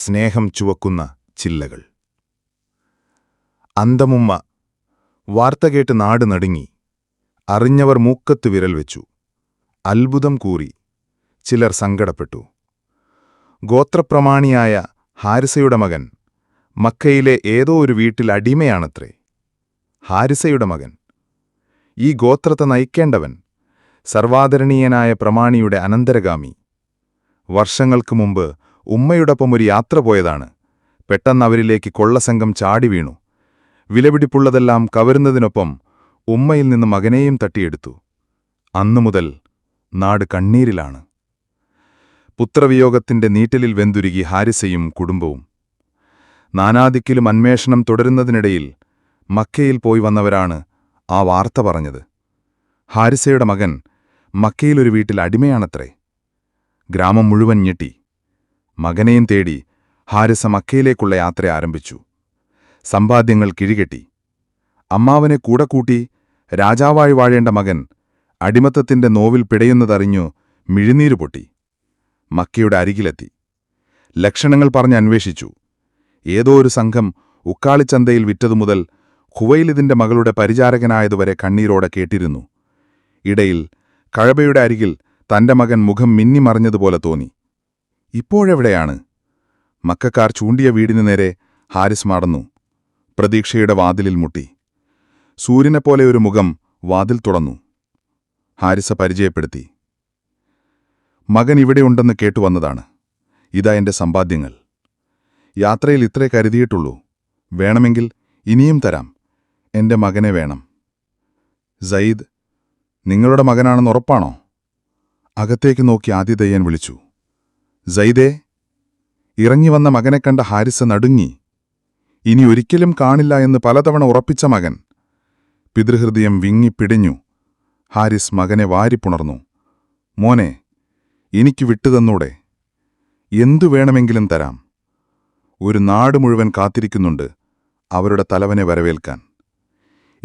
സ്നേഹം ചുവക്കുന്ന ചില്ലകൾ. അന്തമുമ്മ വാർത്ത കേട്ട് നാട് നടുങ്ങി. അറിഞ്ഞവർ മൂക്കത്ത് വിരൽ വെച്ചു. അത്ഭുതം കൂറി. ചിലർ സങ്കടപ്പെട്ടു. ഗോത്രപ്രമാണിയായ ഹാരിസയുടെ മകൻ മക്കയിലെ ഏതോ ഒരു വീട്ടിൽ അടിമയാണത്രേ. ഹാരിസയുടെ മകൻ. ഈ ഗോത്രത്തെ നയിക്കേണ്ടവൻ സർവാദരണീയനായ പ്രമാണിയുടെ അനന്തരഗാമി. വർഷങ്ങൾക്ക് മുമ്പ് ഉമ്മയോടൊപ്പം ഒരു യാത്ര പോയതാണ്. പെട്ടെന്ന് അവരിലേക്ക് കൊള്ളസംഘം ചാടി വീണു. വിലപിടിപ്പുള്ളതെല്ലാം കവരുന്നതിനൊപ്പം ഉമ്മയിൽ നിന്ന് മകനെയും തട്ടിയെടുത്തു. അന്നുമുതൽ നാട് കണ്ണീരിലാണ്. പുത്രവിയോഗത്തിന്റെ നീറ്റലിൽ വെന്തുരുകി ഹാരിസയും കുടുംബവും. നാനാദിക്കിലും അന്വേഷണം തുടരുന്നതിനിടയിൽ മക്കയിൽ പോയി വന്നവരാണ് ആ വാർത്ത പറഞ്ഞത്. ഹാരിസയുടെ മകൻ മക്കയിലൊരു വീട്ടിൽ അടിമയാണത്രേ. ഗ്രാമം മുഴുവൻ ഞെട്ടി. മകനെയും തേടി ഹാരിസ മക്കയിലേക്കുള്ള യാത്ര ആരംഭിച്ചു. സമ്പാദ്യങ്ങൾ കിഴികെട്ടി. അമ്മാവനെ കൂടെ കൂട്ടി രാജാവായി വാഴേണ്ട മകൻ അടിമത്തത്തിന്റെ നോവിൽ പിടയുന്നതറിഞ്ഞു മിഴിനീരു പൊട്ടി. മക്കയുടെ അരികിലെത്തി. ലക്ഷണങ്ങൾ പറഞ്ഞ് അന്വേഷിച്ചു. ഏതോ ഒരു സംഘം ഉക്കാളിച്ചന്തയിൽ വിറ്റതുമുതൽ ഹുവൈലിദിന്റെ മകളുടെ പരിചാരകനായതുവരെ കണ്ണീരോടെ കേട്ടിരുന്നു. ഇടയിൽ കഴബയുടെ അരികിൽ തന്റെ മകൻ മുഖം മിന്നിമറിഞ്ഞതുപോലെ തോന്നി. ഇപ്പോഴെവിടെയാണ്? മക്കാർ ചൂണ്ടിയ വീടിനു നേരെ ഹാരിസ് മടന്നു പ്രതീക്ഷയുടെ വാതിലിൽ മുട്ടി. സൂര്യനെപ്പോലെ ഒരു മുഖം വാതിൽ തുറന്നു. ഹാരിസ പരിചയപ്പെടുത്തി. മകൻ ഇവിടെയുണ്ടെന്ന് കേട്ടുവന്നതാണ് ഇതാ എന്റെ സമ്പാദ്യങ്ങൾ. യാത്രയിൽ ഇത്രേ കരുതിയിട്ടുള്ളൂ. വേണമെങ്കിൽ ഇനിയും തരാം. എന്റെ മകനെ വേണം. സയ്യിദ് നിങ്ങളുടെ മകനാണെന്ന് ഉറപ്പാണോ? അകത്തേക്ക് നോക്കി ആദിതയ്യൻ വിളിച്ചു. സയ്യിദേ ഇറങ്ങി വന്ന മകനെ കണ്ട ഹാരിസ് നടുങ്ങി. ഇനി ഒരിക്കലും കാണില്ല എന്ന് പലതവണ ഉറപ്പിച്ച മകൻ. പിതൃഹൃദയം വിങ്ങിപ്പിടിഞ്ഞു ഹാരിസ് മകനെ വാരിപ്പുണർന്നു മോനെ എനിക്ക് വിട്ടുതന്നൂടെ. എന്തു വേണമെങ്കിലും തരാം. ഒരു നാട് മുഴുവൻ കാത്തിരിക്കുന്നുണ്ട് അവരുടെ തലവനെ വരവേൽക്കാൻ.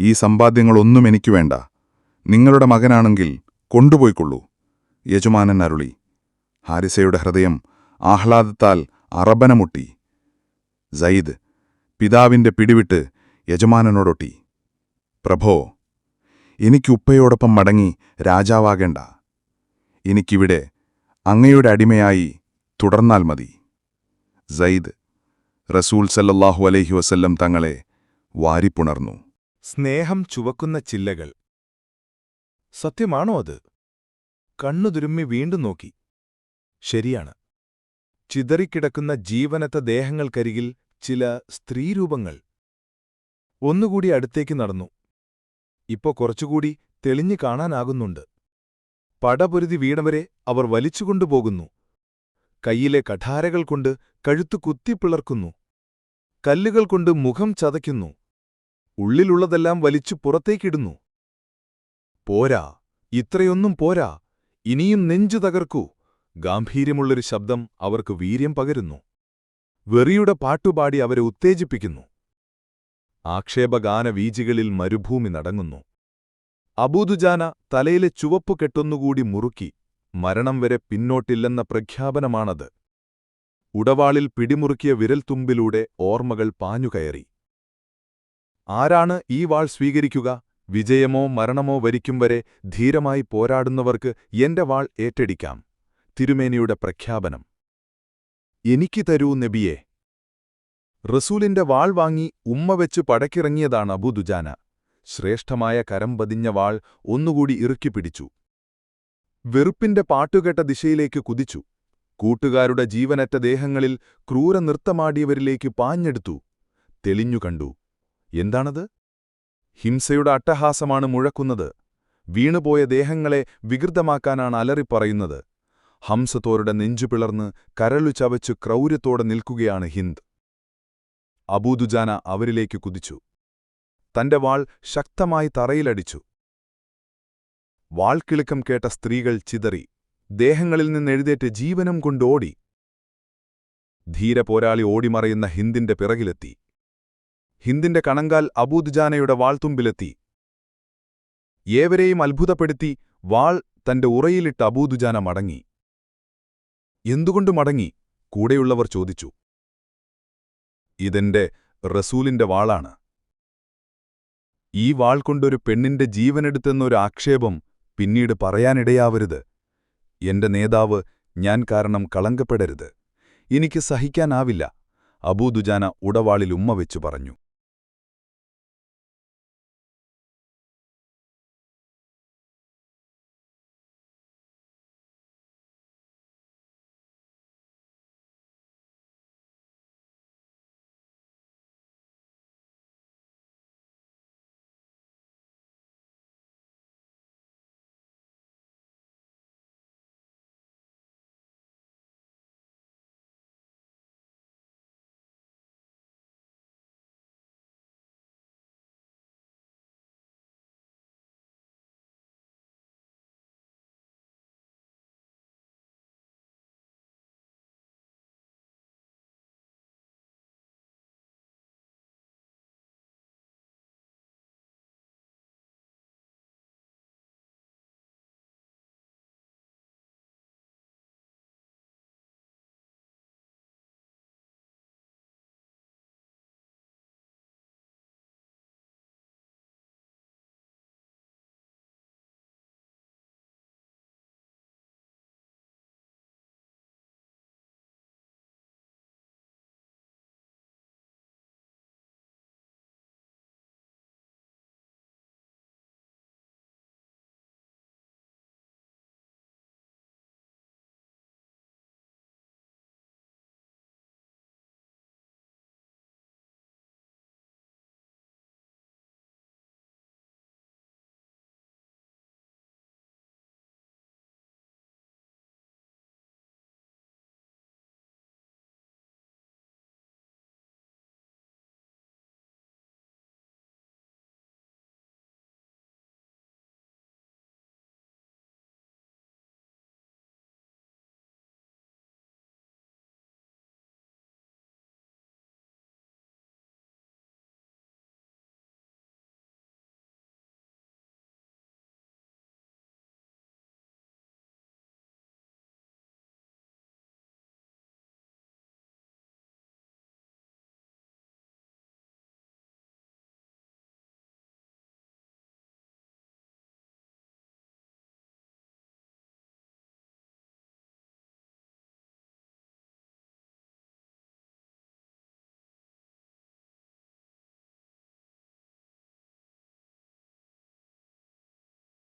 ഈ സമ്പാദ്യങ്ങളൊന്നും എനിക്ക് വേണ്ട. നിങ്ങളുടെ മകനാണെങ്കിൽ കൊണ്ടുപോയിക്കൊള്ളൂ. യജമാനൻ അരുളി. ഹാരിസയുടെ ഹൃദയം ആഹ്ലാദത്താൽ അറബനമുട്ടി. സയ്യിദ് പിതാവിന്റെ പിടിവിട്ട് യജമാനനോടൊട്ടി. പ്രഭോ എനിക്കുപ്പയോടൊപ്പം മടങ്ങി രാജാവാകേണ്ട. എനിക്കിവിടെ അങ്ങയുടെ അടിമയായി തുടർന്നാൽ മതി. സയ്യിദ് റസൂൽ സല്ലല്ലാഹു അലൈഹി വസല്ലം തങ്ങളെ വാരിപ്പുണർന്നു. സ്നേഹം ചുവക്കുന്ന ചില്ലകൾ. സത്യമാണോ അത്? കണ്ണുതുരുമ്മി വീണ്ടും നോക്കി. ശരിയാണ്. ചിതറിക്കിടക്കുന്ന ജീവനത്ത ദേഹങ്ങൾക്കരികിൽ ചില സ്ത്രീരൂപങ്ങൾ. ഒന്നുകൂടി അടുത്തേക്ക് നടന്നു. ഇപ്പോ കുറച്ചുകൂടി തെളിഞ്ഞു കാണാനാകുന്നുണ്ട്. പടപൊരുതി വീണവരെ അവർ വലിച്ചുകൊണ്ടുപോകുന്നു. കൈയിലെ കഠാരകൾ കൊണ്ട് കഴുത്തു കുത്തിപ്പിളർക്കുന്നു കല്ലുകൾ കൊണ്ട് മുഖം ചതയ്ക്കുന്നു. ഉള്ളിലുള്ളതെല്ലാം വലിച്ചു പുറത്തേക്കിടുന്നു. പോരാ ഇത്രയൊന്നും പോരാ ഇനിയും നെഞ്ചു തകർക്കൂ. ഗാംഭീര്യമുള്ളൊരു ശബ്ദം അവർക്ക് വീര്യം പകരുന്നു. വെറിയുടെ പാട്ടുപാടി അവരെ ഉത്തേജിപ്പിക്കുന്നു. ആക്ഷേപഗാന വീജികളിൽ മരുഭൂമി നടങ്ങുന്നു. അബൂദുജാന തലയിലെ ചുവപ്പു കെട്ടൊന്നുകൂടി മുറുക്കി മരണം വരെ പിന്നോട്ടില്ലെന്ന പ്രഖ്യാപനമാണത്. ഉടവാളിൽ പിടിമുറുക്കിയ വിരൽത്തുമ്പിലൂടെ ഓർമ്മകൾ പാഞ്ഞുകയറി. ആരാണ് ഈ വാൾ സ്വീകരിക്കുക? വിജയമോ മരണമോ വരിക്കും വരെ ധീരമായി പോരാടുന്നവർക്ക് എന്റെ വാൾ ഏറ്റെടിക്കാം. തിരുമേനിയുടെ പ്രഖ്യാപനം. എനിക്ക് തരൂ നബിയെ. റസൂലിന്റെ വാൾ വാങ്ങി ഉമ്മ വെച്ച് പടക്കിറങ്ങിയതാണ് അബുദുജാന. ശ്രേഷ്ഠമായ കരം പതിഞ്ഞ വാൾ ഒന്നുകൂടി ഇറുക്കി പിടിച്ചു. വെറുപ്പിന്റെ പാട്ടുകെട്ട ദിശയിലേക്ക് കുതിച്ചു. കൂട്ടുകാരുടെ ജീവനറ്റ ദേഹങ്ങളിൽ ക്രൂര നൃത്തമാടിയവരിലേക്ക് പാഞ്ഞെടുത്തു. തെളിഞ്ഞു കണ്ടു. എന്താണത്? ഹിംസയുടെ അട്ടഹാസമാണ് മുഴക്കുന്നത്. വീണുപോയ ദേഹങ്ങളെ വികൃതമാക്കാനാണ് അലറിപ്പറയുന്നത്. ഹംസത്തോരുടെ നെഞ്ചു പിളർന്ന് കരളു ചവച്ചു ക്രൗര്യത്തോടെ നിൽക്കുകയാണ് ഹിന്ദ്. അബൂദുജാന അവരിലേക്ക് കുതിച്ചു. തന്റെ വാൾ ശക്തമായി തറയിലടിച്ചു. വാൾക്കിളുക്കം കേട്ട സ്ത്രീകൾ ചിതറി ദേഹങ്ങളിൽ നിന്നെഴുതേറ്റ് ജീവനം കൊണ്ടോടി ധീരപോരാളി ഓടിമറയുന്ന ഹിന്ദിന്റെ പിറകിലെത്തി. ഹിന്ദിന്റെ കണങ്കാൽ അബൂദുജാനയുടെ വാൾത്തുമ്പിലെത്തി. ഏവരെയും അത്ഭുതപ്പെടുത്തി വാൾ തന്റെ ഉറയിലിട്ട് അബൂദുജാന മടങ്ങി. എന്തുകൊണ്ട് മടങ്ങി? കൂടെയുള്ളവർ ചോദിച്ചു. ഇതെന്റെ റസൂലിന്റെ വാളാണ്. ഈ വാൾ കൊണ്ടൊരു പെണ്ണിന്റെ ജീവനെടുത്തെന്നൊരു ആക്ഷേപം പിന്നീട് പറയാനിടയാവരുത്. എന്റെ നേതാവ് ഞാൻ കാരണം കളങ്കപ്പെടരുത്. എനിക്ക് സഹിക്കാനാവില്ല. അബൂദുജാന ഉടവാളിൽ ഉമ്മ വെച്ചു പറഞ്ഞു.